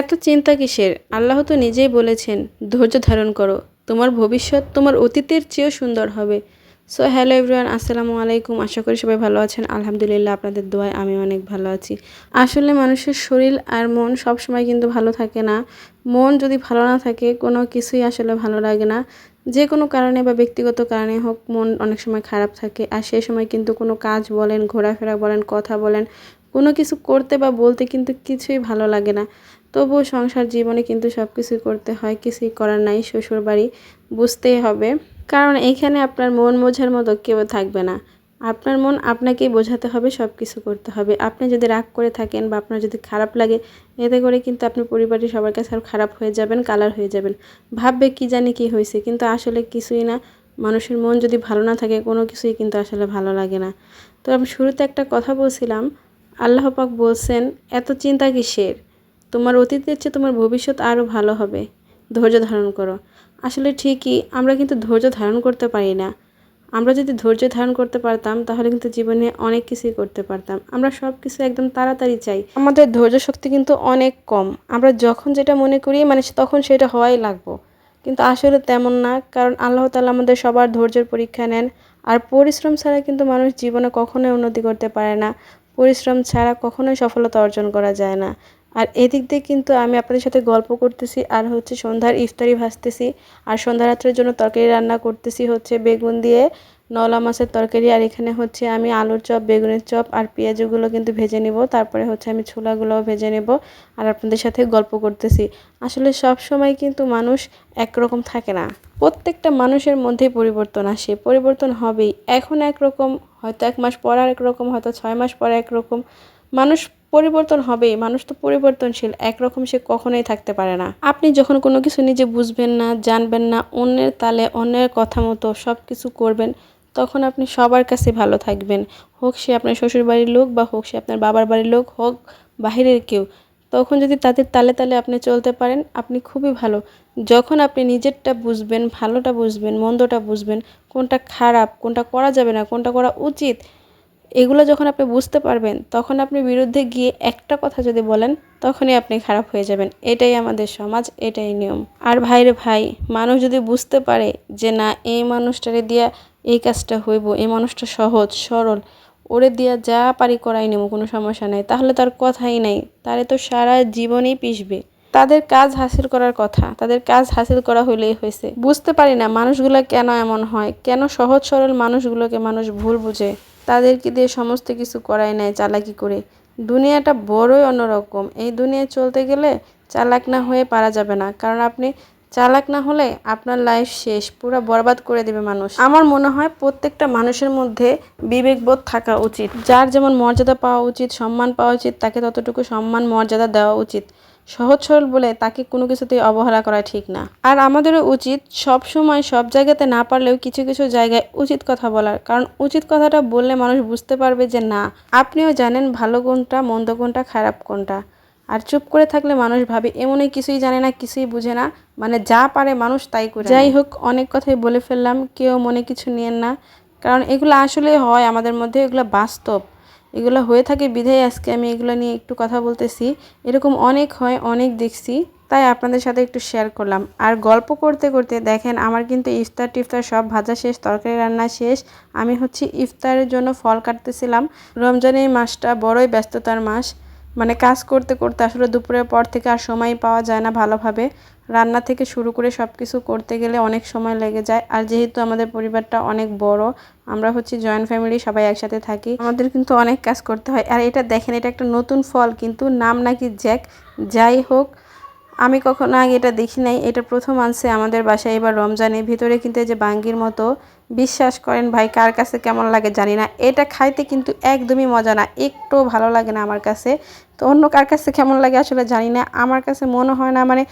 এত চিন্তা কিসের? আল্লাহ তো নিজেই বলেছেন, ধৈর্য ধারণ করো। তোমার ভবিষ্যৎ তোমার অতীতের চেয়েও সুন্দর হবে। সো হ্যালো এভরিওয়ান আসসালামু আলাইকুম। আশা করি সবাই ভালো আছেন। আলহামদুলিল্লাহ, আপনাদের দোয়ায় আমি অনেক ভালো আছি। আসলে মানুষের শরীর আর মন সব সময় কিন্তু ভালো থাকে না। মন যদি ভালো না থাকে, কোনো কিছুই আসলে ভালো লাগে না। যে কোনো কারণে বা ব্যক্তিগত কারণে হোক, মন অনেক সময় খারাপ থাকে। আর সেই সময় কিন্তু কোনো কাজ বলেন, ঘোরাফেরা বলেন, কথা বলেন কোনো কিছু করতে বা বলতে কিন্তু কিছুই ভালো লাগে না। তবুও সংসার জীবনে কিন্তু সব কিছুই করতে হয়, কিছুই করার নাই শ্বশুর বাড়ি বুঝতেই হবে। কারণ এইখানে আপনার মন বোঝার মতো কেউ থাকবে না। আপনার মন আপনাকেই বোঝাতে হবে সব কিছু করতে হবে। আপনি যদি রাগ করে থাকেন বা আপনার যদি খারাপ লাগে, এতে করে কিন্তু আপনি পরিবারের সবার কাছে আর খারাপ হয়ে যাবেন, কালার হয়ে যাবেন। ভাববে কি জানি কি হয়েছে, কিন্তু আসলে কিছুই না। মানুষের মন যদি ভালো না থাকে, কোনো কিছুই কিন্তু আসলে ভালো লাগে না। তো আমি শুরুতে একটা কথা বলছিলাম আল্লাহ পাক বলছেন, এত চিন্তা কিসের? তোমার অতীতের চেয়ে তোমার ভবিষ্যৎ আরও ভালো হবে। ধৈর্য ধারণ করো। আসলে ঠিকই, আমরা কিন্তু ধৈর্য ধারণ করতে পারি না। আমরা যদি ধৈর্য ধারণ করতে পারতাম, তাহলে কিন্তু জীবনে অনেক কিছুই করতে পারতাম। আমরা সব কিছু একদম তাড়াতাড়ি চাই। আমাদের ধৈর্য শক্তি কিন্তু অনেক কম। আমরা যখন যেটা মনে করি মানে তখন সেটা হওয়াই লাগবো। কিন্তু আসলে তেমন না, কারণ আল্লাহ তালা আমাদের সবার ধৈর্যের পরীক্ষা নেন। আর পরিশ্রম ছাড়া কিন্তু মানুষ জীবনে কখনোই উন্নতি করতে পারে না। পরিশ্রম ছাড়া কখনোই সফলতা অর্জন করা যায় না। আর এদিক দিয়ে কিন্তু আমি আপনাদের সাথে গল্প করতেছি আর হচ্ছে সন্ধ্যার ইফতারি ভাজতেছি। আর সন্ধ্যা রাত্রের জন্য তরকারি রান্না করতেছি হচ্ছে বেগুন দিয়ে। নলা মাছের তরকারি, আর এখানে হচ্ছে আমি আলুর চপ, বেগুনের চপ আর পেঁয়াজগুলো কিন্তু ভেজে নিব। তারপরে হচ্ছে আমি ছোলাগুলোও ভেজে নেব আর আপনাদের সাথে গল্প করতেছি। আসলে সব সময় কিন্তু মানুষ একরকম থাকে না। প্রত্যেকটা মানুষের মধ্যেই পরিবর্তন আসে। পরিবর্তন হবেই। এখন একরকম, হয়তো এক মাস পর আর একরকম, হয়তো ছয় মাস পর একরকম। মানুষ পরিবর্তন হবেই। মানুষ তো পরিবর্তনশীল। একরকম সে কখনোই থাকতে পারে না। আপনি যখন কোনো কিছু নিজে বুঝবেন না, জানবেন না, অন্যের তালে অন্যের কথা মতো সব কিছু করবেন তখন আপনি সবার কাছে ভালো থাকবেন। হোক সে আপনার শ্বশুর বাড়ির লোক বা হোক সে আপনার বাবার বাড়ির লোক, হোক বাহিরের কেউ। তখন যদি তাদের তালে তালে আপনি চলতে পারেন, আপনি খুবই ভালো। যখন আপনি নিজেরটা বুঝবেন, ভালোটা বুঝবেন, মন্দটা বুঝবেন, কোনটা খারাপ, কোনটা করা যাবে না, কোনটা করা উচিত, এগুলো যখন আপনি বুঝতে পারবেন, তখন আপনি বিরুদ্ধে গিয়ে একটা কথা যদি বলেন, তখনই আপনি খারাপ হয়ে যাবেন। এটাই আমাদের সমাজ, এটাই নিয়ম। আর ভাইরে ভাই, মানুষ যদি বুঝতে পারে যে না, এই মানুষটারে দিয়া এই কাজটা হইব, এই মানুষটা সহজ, সরল। ওরে দিয়া যা পারি করাই নেব, কোনো সমস্যা নাই। তাহলে তার কথাই নাই। তারে তো সারা জীবনই পিসবে তাদের কাজ হাসিল করার কথা। তাদের কাজ হাসিল করা হইলেই হয়েছে। বুঝতে পারি না মানুষগুলো কেন এমন হয়। কেন সহজ, সরল মানুষগুলোকে মানুষ ভুল বুঝে? তাদেরকে দিয়ে সমস্ত কিছু করাই নেয় চালাকি করে। দুনিয়াটা বড়ই অন্যরকম। এই দুনিয়ায় চলতে গেলে চালাক না হয়ে পারা যাবে না। কারণ আপনি চালাক না হলে আপনার লাইফ শেষ, পুরো বরবাদ করে দেবে মানুষ। আমার মনে হয় প্রত্যেকটা মানুষের মধ্যে বিবেকবোধ থাকা উচিত। যার যেমন মর্যাদা পাওয়া উচিত, সম্মান পাওয়া উচিত, তাকে ততটুকু সম্মান, মর্যাদা দেওয়া উচিত। সহজ সরল বলে তাকে কোনো কিছুতেই অবহেলা করা ঠিক না। আর আমাদেরও উচিত সব সময় সব জায়গাতে না পারলেও কিছু কিছু জায়গায় উচিত কথা বলার। কারণ উচিত কথাটা বললে মানুষ বুঝতে পারবে যে না, আপনিও জানেন ভালো কোনটা, মন্দ কোনটা, খারাপ কোনটা। আর চুপ করে থাকলে মানুষ ভাবে এমনই কিছুই জানে না কিছুই বুঝে না। মানে যা পারে মানুষ তাই করে যাই হোক অনেক কথাই বলে ফেললাম কেউ মনে কিছু নিয়েন না। কারণ এগুলো আসলে হয় আমাদের মধ্যে এগুলো বাস্তব। এগুলো হয়ে থাকে বিধায় আজকে আমি এগুলো নিয়ে একটু কথা বলতেছি। এরকম অনেক হয় অনেক দেখছি। তাই আপনাদের সাথে একটু শেয়ার করলাম। আর গল্প করতে করতে দেখেন আমার কিন্তু ইফতার টিফতার সব ভাজা শেষ তরকারি রান্না শেষ। আমি হচ্ছে ইফতারের জন্য ফল কাটতেছিলাম। রমজানের মাসটা বড়ই ব্যস্ততার মাস। মানে কাজ করতে করতে আসলে দুপুরের পর থেকে আর সময় পাওয়া যায় না ভালোভাবে। রান্না থেকে শুরু করে সব কিছু করতে গেলে অনেক সময় লেগে যায়। আর যেহেতু আমাদের পরিবারটা অনেক বড়, আমরা হচ্ছে জয়েন্ট ফ্যামিলি সবাই একসাথে থাকি। আমাদের কিন্তু অনেক কাজ করতে হয়। আর এটা দেখেন, এটা একটা নতুন ফল, কিন্তু নাম নাকি জ্যাক। যাই হোক আমি কখনো আগে এটা দেখি নাই। এটা প্রথম আনছে আমাদের বাসায়। এবার রমজানের ভিতরে কিন্তু যে বাঙ্গির মতো বিশ্বাস করেন, ভাই, কার কাছে কেমন লাগে জানি না। এটা খাইতে কিন্তু একদমই মজা না। একটু ভালো লাগে না আমার কাছে। তো অন্য কার কাছে কেমন লাগে আসলে জানি না। আমার কাছে মনে হয় না মানে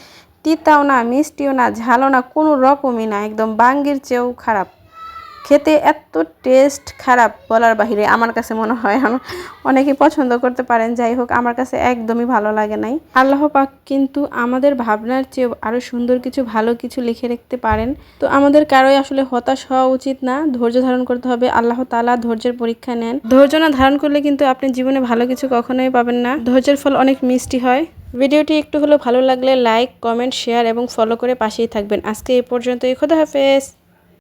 তিতাও না, মিষ্টিও না, ঝালও না, কোনো রকমই না। একদম বাঙ্গির চেয়েও খারাপ। খেতে এত টেস্ট খারাপ বলার বাহিরে আমার কাছে মনে হয় অনেকে পছন্দ করতে পারেন, যাই হোক আমার কাছে একদমই ভালো লাগে নাই। আল্লাহ পাক কিন্তু আমাদের ভাবনার চেয়েও আরও সুন্দর কিছু, ভালো কিছু লিখে রাখতে পারেন। তো আমাদের কারোই আসলে হতাশ হওয়া উচিত না, ধৈর্য ধারণ করতে হবে, আল্লাহ তালা ধৈর্যের পরীক্ষা নেন। ধৈর্য না ধারণ করলে কিন্তু আপনি জীবনে ভালো কিছু কখনোই পাবেন না। ধৈর্যের ফল অনেক মিষ্টি হয়। ভিডিওটি একটু হলেও ভালো লাগলে লাইক, কমেন্ট, শেয়ার এবং ফলো করে পাশেই থাকবেন। আজকে এই পর্যন্তই, খোদা হাফেজ।